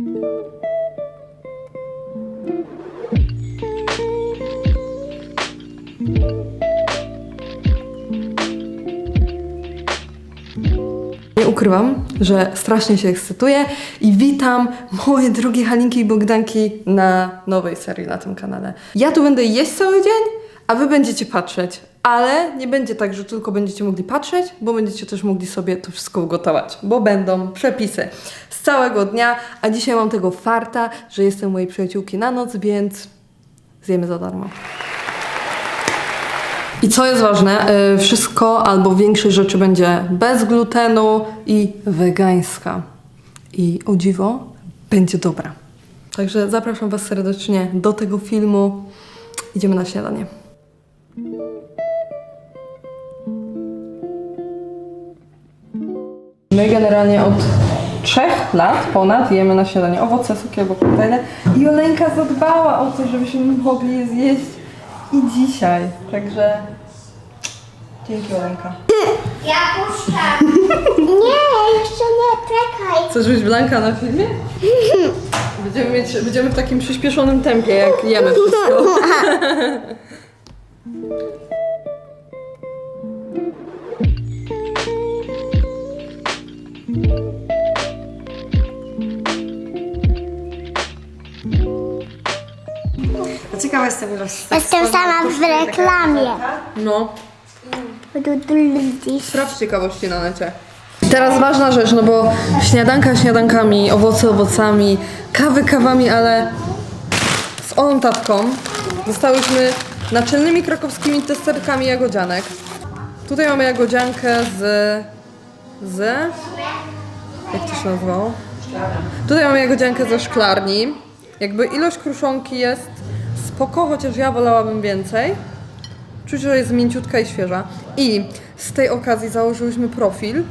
Nie ukrywam, że strasznie się ekscytuję i witam moje drogie Halinki i Bogdanki na nowej serii na tym kanale. Ja tu będę jeść cały dzień, a wy będziecie patrzeć. Ale nie będzie tak, że tylko będziecie mogli patrzeć, bo będziecie też mogli sobie to wszystko ugotować, bo będą przepisy całego dnia, a dzisiaj mam tego farta, że jestem mojej przyjaciółki na noc, więc zjemy za darmo. I co jest ważne, y, wszystko albo większość rzeczy będzie bez glutenu i wegańska. I o dziwo, będzie dobra. Także zapraszam Was serdecznie do tego filmu. Idziemy na śniadanie. My generalnie od trzech lat ponad jemy na śniadanie owoce, soki albo koktajle. I Oleńka zadbała o to, żebyśmy mogli je zjeść i dzisiaj. Także dzięki Oleńka. Ja puszczam. Nie, jeszcze nie, czekaj. Chcesz być Blanka na filmie? Będziemy, mieć, będziemy w takim przyspieszonym tempie, jak jemy wszystko. Ciekawa jestem ilość. Jestem sama w reklamie. No, Du-du-du-du. sprawdź ciekawości na necie. Teraz ważna rzecz, no bo śniadanka śniadankami, owoce owocami, kawy kawami, ale z Olą Tatką zostałyśmy naczelnymi krakowskimi testerkami jagodzianek. Tutaj mamy jagodziankę z... z... jak to się nazywało? Tutaj mamy jagodziankę ze szklarni. Jakby ilość kruszonki jest spoko, chociaż ja wolałabym więcej. Czuć, że jest mięciutka i świeża. I z tej okazji założyłyśmy profil.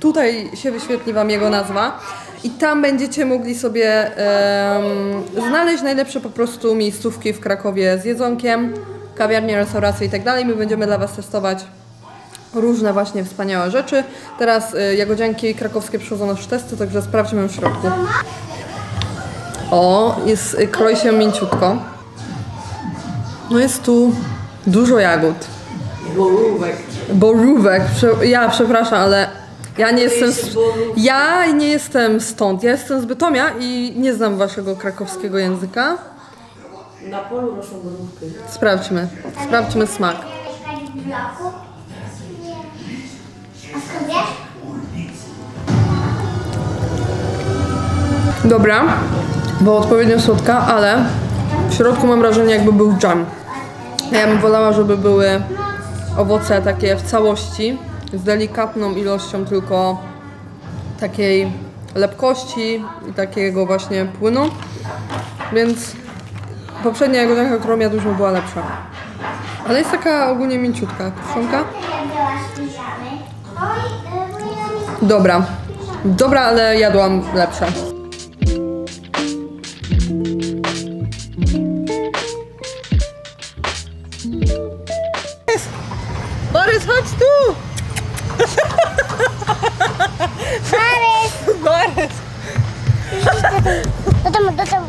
Tutaj się wyświetli Wam jego nazwa. I tam będziecie mogli sobie em, znaleźć najlepsze po prostu miejscówki w Krakowie z jedzonkiem, kawiarnie, restauracje i tak dalej. My będziemy dla Was testować różne właśnie wspaniałe rzeczy. Teraz y, jagodzianki krakowskie przychodzą na testy, także sprawdźmy w środku. O, jest, y, kroi się mięciutko. No jest tu dużo jagód. Borówek. Borówek. Prze- ja przepraszam, ale ja nie jestem. Z- ja nie jestem stąd. Ja jestem z Bytomia i nie znam waszego krakowskiego języka. Na polu rosną borówki. Sprawdźmy. Sprawdźmy smak. Dobra, bo odpowiednio słodka, ale w środku mam wrażenie, jakby był dżem. Ja bym wolała, żeby były owoce takie w całości, z delikatną ilością tylko takiej lepkości i takiego właśnie płynu. Więc poprzednia jagodanka, którą jadłyśmy, była lepsza. Ale jest taka ogólnie mięciutka. Kruszonka? Dobra. Dobra, ale jadłam lepsze. Borys, chodź tu! Marys! Borys! Do domu, do domu, do domu.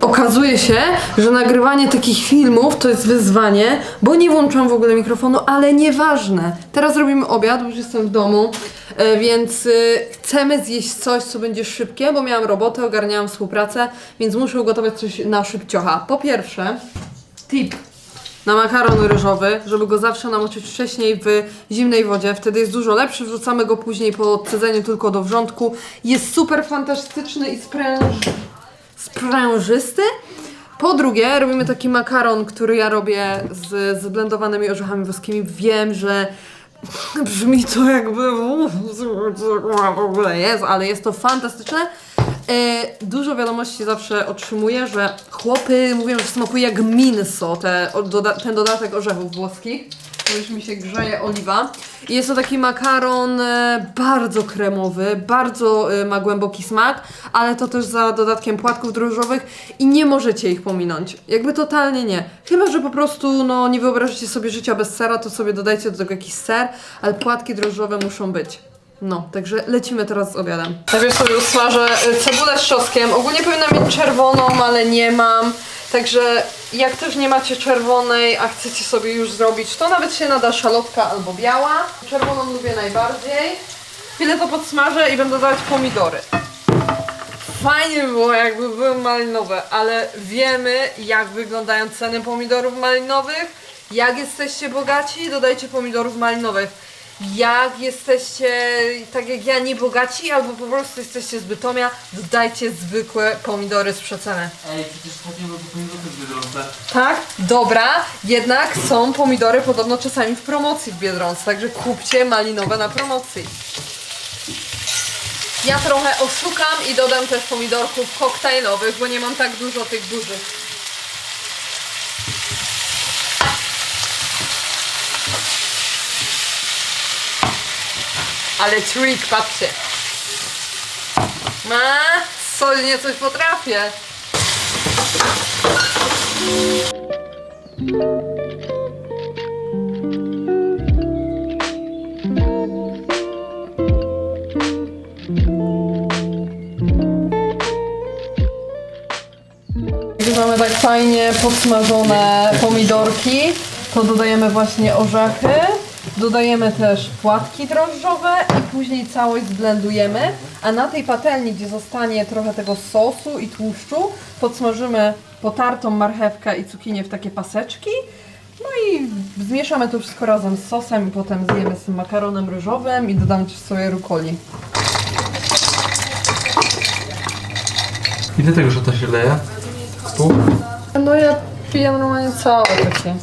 Okazuje się, że nagrywanie takich filmów to jest wyzwanie, bo nie włączam w ogóle mikrofonu, ale nieważne. Teraz robimy obiad, bo już jestem w domu, e, więc y, chcemy zjeść coś, co będzie szybkie, bo miałam robotę, ogarniałam współpracę, więc muszę ugotować coś na szybciocha. Po pierwsze, tip na makaron ryżowy, żeby go zawsze namoczyć wcześniej w zimnej wodzie, wtedy jest dużo lepszy, wrzucamy go później po odcedzeniu tylko do wrzątku. Jest super fantastyczny i spręż sprężysty. Po drugie, robimy taki makaron, który ja robię z zblendowanymi orzechami włoskimi. Wiem, że brzmi to jakby w ogóle jest, ale jest to fantastyczne. E, dużo wiadomości zawsze otrzymuję, że chłopy mówią, że smakuje jak minso, te, doda ten dodatek orzechów włoskich. już mi się grzeje oliwa. I jest to taki makaron e, bardzo kremowy, bardzo e, ma głęboki smak, ale to też za dodatkiem płatków drożdżowych i nie możecie ich pominąć. Jakby totalnie nie. Chyba, że po prostu no, nie wyobrażacie sobie życia bez sera, to sobie dodajcie do tego jakiś ser, ale płatki drożdżowe muszą być. No, także lecimy teraz z obiadem. Najpierw sobie usmażę y, cebulę z czosnkiem. Ogólnie powinna mieć czerwoną, ale nie mam. Także jak też nie macie czerwonej, a chcecie sobie już zrobić, to nawet się nada szalotka albo biała. Czerwoną lubię najbardziej. Chwilę to podsmażę i będę dodawać pomidory. Fajnie by było, jakby były malinowe, ale wiemy, jak wyglądają ceny pomidorów malinowych. Jak jesteście bogaci, dodajcie pomidorów malinowych. Jak jesteście, tak jak ja, nie bogaci, albo po prostu jesteście z Bytomia, dodajcie zwykłe pomidory z przeceny. Ej, przecież ostatnio były pomidorki w Biedronce. Tak? Dobra, jednak są pomidory podobno czasami w promocji w Biedronce, także kupcie malinowe na promocji. Ja trochę oszukam i dodam też pomidorków koktajlowych, bo nie mam tak dużo tych dużych. Ale trick, patrzcie. Ma, solnie coś potrafię. Gdy mamy tak fajnie podsmażone pomidorki, to dodajemy właśnie orzechy, dodajemy też płatki drożdżowe i później całość zblendujemy, a na tej patelni, gdzie zostanie trochę tego sosu i tłuszczu, podsmażymy potartą marchewkę i cukinię w takie paseczki, no i zmieszamy to wszystko razem z sosem i potem zjemy z tym makaronem ryżowym i dodam też sobie rukoli. Ile tego szota się leje? Pół? No ja piję normalnie całe takie.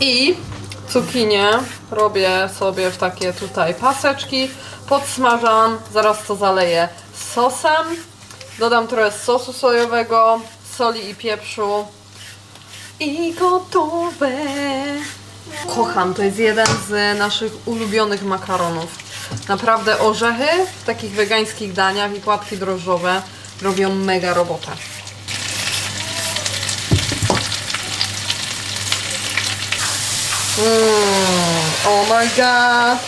I cukinię robię sobie w takie tutaj paseczki, podsmażam, zaraz to zaleję sosem, dodam trochę sosu sojowego, soli i pieprzu i gotowe. Kocham, to jest jeden z naszych ulubionych makaronów. Naprawdę orzechy w takich wegańskich daniach i płatki drożdżowe robią mega robotę. Mm, oh my god.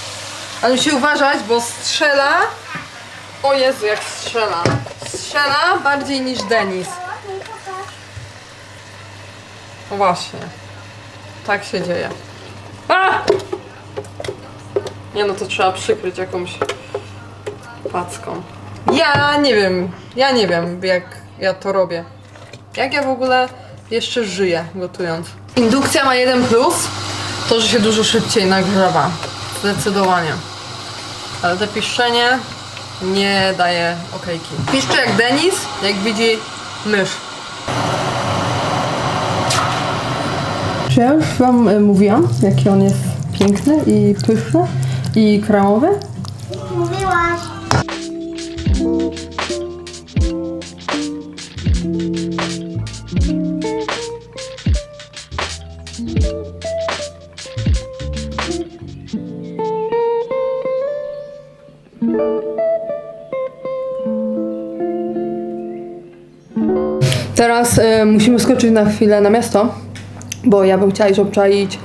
Ale musi uważać, bo strzela. O Jezu, jak strzela. Strzela bardziej niż Denis. No właśnie. Tak się dzieje. A! Nie no, to trzeba przykryć jakąś packą. Ja nie wiem, ja nie wiem jak ja to robię. Jak ja w ogóle jeszcze żyję gotując. Indukcja ma jeden plus, to że się dużo szybciej nagrzewa. Zdecydowanie. Ale to piszczenie nie daje okejki. Piszczy jak Denis, jak widzi mysz. Czy ja już Wam y, mówiłam, jaki on jest piękny i pyszny i kremowy? Mówiłaś. Teraz y, musimy skoczyć na chwilę na miasto, bo ja bym chciała iść obczaić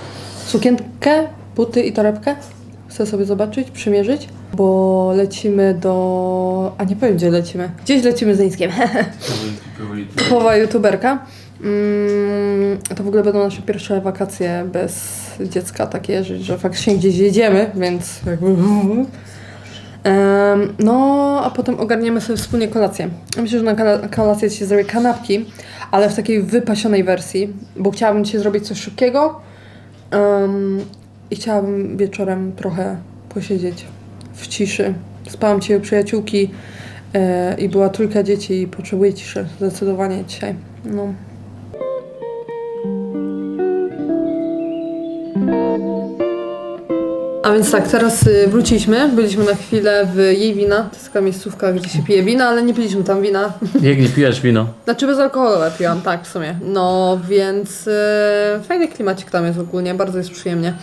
sukienkę, buty i torebkę. Chcę sobie zobaczyć, przymierzyć, bo lecimy do... A nie powiem gdzie lecimy. Gdzieś lecimy z Niskiem. Typowa youtuberka. Mm, to w ogóle będą nasze pierwsze wakacje bez dziecka takie, że, faktycznie gdzieś jedziemy, więc jakby... No, a potem ogarniemy sobie wspólnie kolację. Myślę, że na kolację się zrobię kanapki, ale w takiej wypasionej wersji, bo chciałabym dzisiaj zrobić coś szybkiego em, i chciałabym wieczorem trochę posiedzieć w ciszy. Spałam dzisiaj u przyjaciółki e, i była trójka dzieci i potrzebuję ciszy zdecydowanie dzisiaj. No. A więc tak, teraz y, wróciliśmy. Byliśmy na chwilę w jej wina. To jest taka miejscówka, gdzie się pije wina, ale nie piliśmy tam wina. Jak nie pijesz wino? Znaczy bezalkoholowe piłam, tak w sumie. No więc y, fajny klimacik tam jest ogólnie, bardzo jest przyjemnie.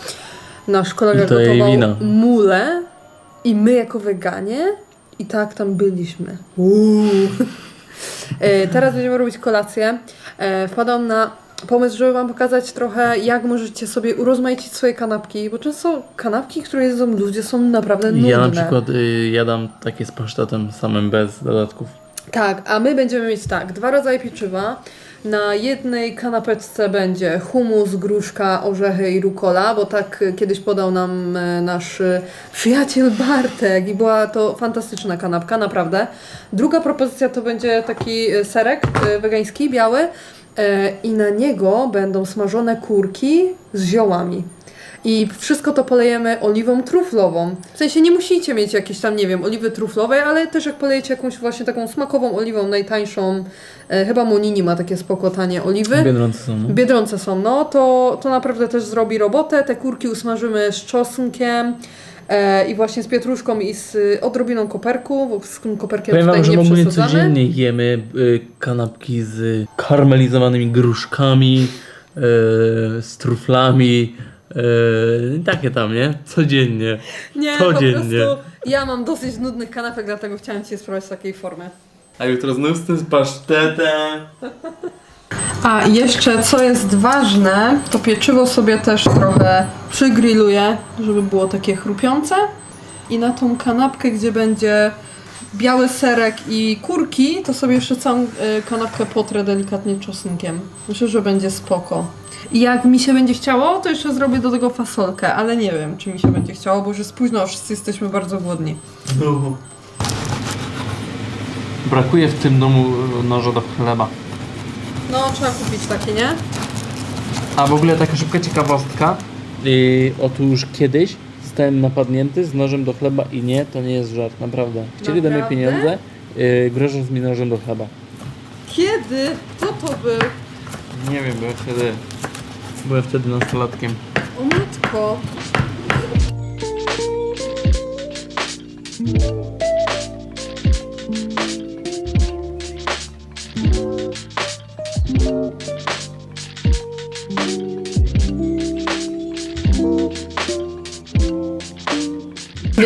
Nasz kolega to gotował mule i my jako weganie i tak tam byliśmy. E, Teraz będziemy robić kolację. E, Wpadam na pomysł, żeby Wam pokazać trochę, jak możecie sobie urozmaicić swoje kanapki, bo często kanapki, które jedzą ludzie, są naprawdę nudne. Ja na przykład y, jadam takie z pasztetem samym bez dodatków. Tak, a my będziemy mieć tak, dwa rodzaje pieczywa. Na jednej kanapeczce będzie humus, gruszka, orzechy i rukola, bo tak e, kiedyś podał nam e, nasz e, przyjaciel Bartek i była to fantastyczna kanapka, naprawdę. Druga propozycja to będzie taki serek wegański, biały i na niego będą smażone kurki z ziołami. I wszystko to polejemy oliwą truflową. W sensie nie musicie mieć jakiejś tam, nie wiem, oliwy truflowej, ale też jak polejecie jakąś właśnie taką smakową oliwą, najtańszą, e, chyba Monini ma takie spoko tanie oliwy. Biedronce są, no. Biedronce są, no to, to naprawdę też zrobi robotę. Te kurki usmażymy z czosnkiem e, i właśnie z pietruszką i z y, odrobiną koperku, bo z tym koperkiem Powiem tutaj wam, że nie ogólnie przesadzamy. codziennie jemy y, kanapki z karmelizowanymi gruszkami, y, z truflami, y, takie tam, nie? Codziennie. Nie, Codziennie. po prostu ja mam dosyć nudnych kanapek, dlatego chciałam Cię spróbować z takiej formy. A jutro znów z tym z pasztetem. A i jeszcze co jest ważne, to pieczywo sobie też trochę przygrilluję, żeby było takie chrupiące. I na tą kanapkę, gdzie będzie biały serek i kurki, to sobie jeszcze całą y, kanapkę potrę delikatnie czosnkiem. Myślę, że będzie spoko. I jak mi się będzie chciało, to jeszcze zrobię do tego fasolkę, ale nie wiem, czy mi się będzie chciało, bo już jest późno, a wszyscy jesteśmy bardzo głodni. Brakuje w tym domu e, noża do chleba. No, trzeba kupić takie, nie? A w ogóle taka szybka ciekawostka. I otóż kiedyś zostałem napadnięty z nożem do chleba i nie, to nie jest żart, naprawdę. Chcieli ode mnie Naprawdę? pieniądze, yy, grożąc mi nożem do chleba. Kiedy? Kto to był? Nie wiem, byłem wtedy... Byłem wtedy nastolatkiem. O matko.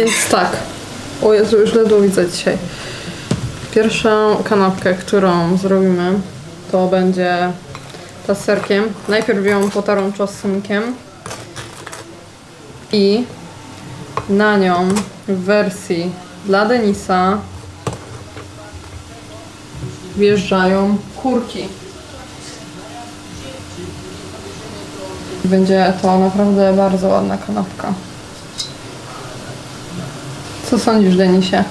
Więc tak. O Jezu, już ledwo widzę dzisiaj. Pierwszą kanapkę, którą zrobimy, to będzie ta z serkiem. Najpierw ją potarą czosnkiem i na nią w wersji dla Denisa wjeżdżają kurki. Będzie to naprawdę bardzo ładna kanapka. Co sądzisz, Denisie?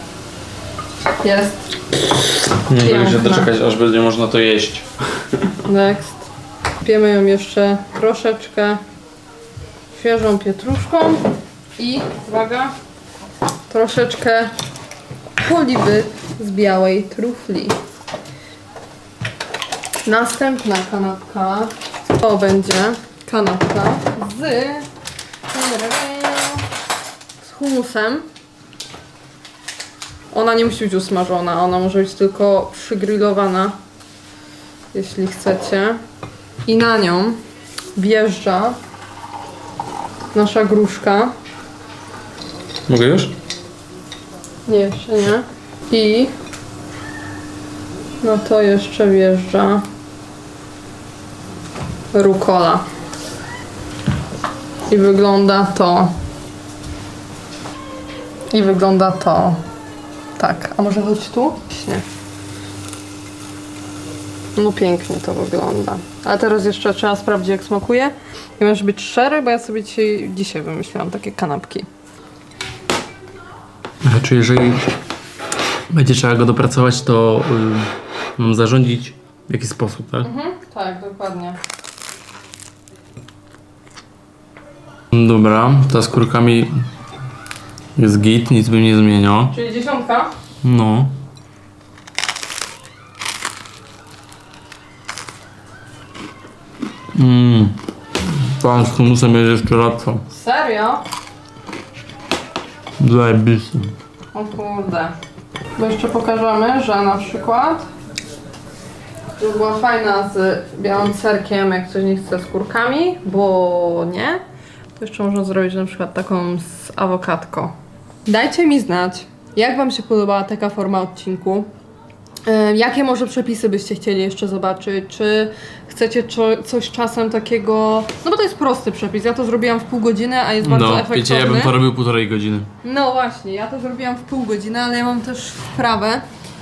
Jest. Nie mogę się Piękna. doczekać, aż będzie można to jeść. Next. Piemy ją jeszcze troszeczkę świeżą pietruszką i, uwaga, troszeczkę oliwy z białej trufli. Następna kanapka to będzie kanapka z, z humusem. Ona nie musi być usmażona, ona może być tylko przygrillowana jeśli chcecie. I na nią wjeżdża nasza gruszka. Mogę już? Nie, jeszcze nie. I no to jeszcze wjeżdża rukola. I wygląda to. I wygląda to. Tak, a może chodź tu? Nie. No pięknie to wygląda. Ale teraz jeszcze trzeba sprawdzić jak smakuje. I masz być szczery, bo ja sobie dzisiaj, dzisiaj wymyśliłam takie kanapki. Czy jeżeli będzie trzeba go dopracować, to y, mam zarządzić w jaki sposób, tak? Tak, dokładnie. Dobra, ta z kurkami jest git, nic bym nie zmieniał. Czyli dziesiątka? No. Mmm. Pan z humusem jest jeszcze lepsza. Serio? Zajebisty. O kurde. Bo jeszcze pokażemy, że na przykład to była fajna z białym serkiem, jak ktoś nie chce z kurkami, bo nie. To jeszcze można zrobić na przykład taką z awokadko. Dajcie mi znać, jak Wam się podobała taka forma odcinku. E, Jakie może przepisy byście chcieli jeszcze zobaczyć? Czy chcecie czo- coś czasem takiego... No bo to jest prosty przepis, ja to zrobiłam w pół godziny, a jest bardzo No, efektowny. wiecie, ja bym to robił półtorej godziny. No właśnie, ja to zrobiłam w pół godziny, ale ja mam też wprawę.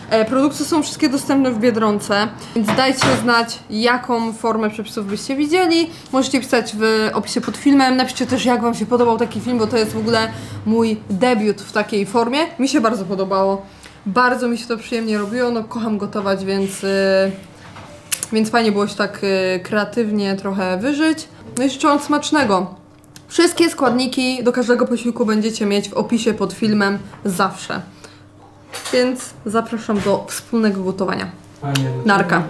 E, Produkty są wszystkie dostępne w Biedronce, więc dajcie znać, jaką formę przepisów byście widzieli. Możecie pisać w opisie pod filmem. Napiszcie też, jak Wam się podobał taki film, bo to jest w ogóle mój debiut w takiej formie. Mi się bardzo podobało. Bardzo mi się to przyjemnie robiło. No, kocham gotować, więc, y, więc fajnie było się tak y, kreatywnie trochę wyżyć. No i życzę Wam smacznego. Wszystkie składniki do każdego posiłku będziecie mieć w opisie pod filmem zawsze. Więc zapraszam do wspólnego gotowania. Narka.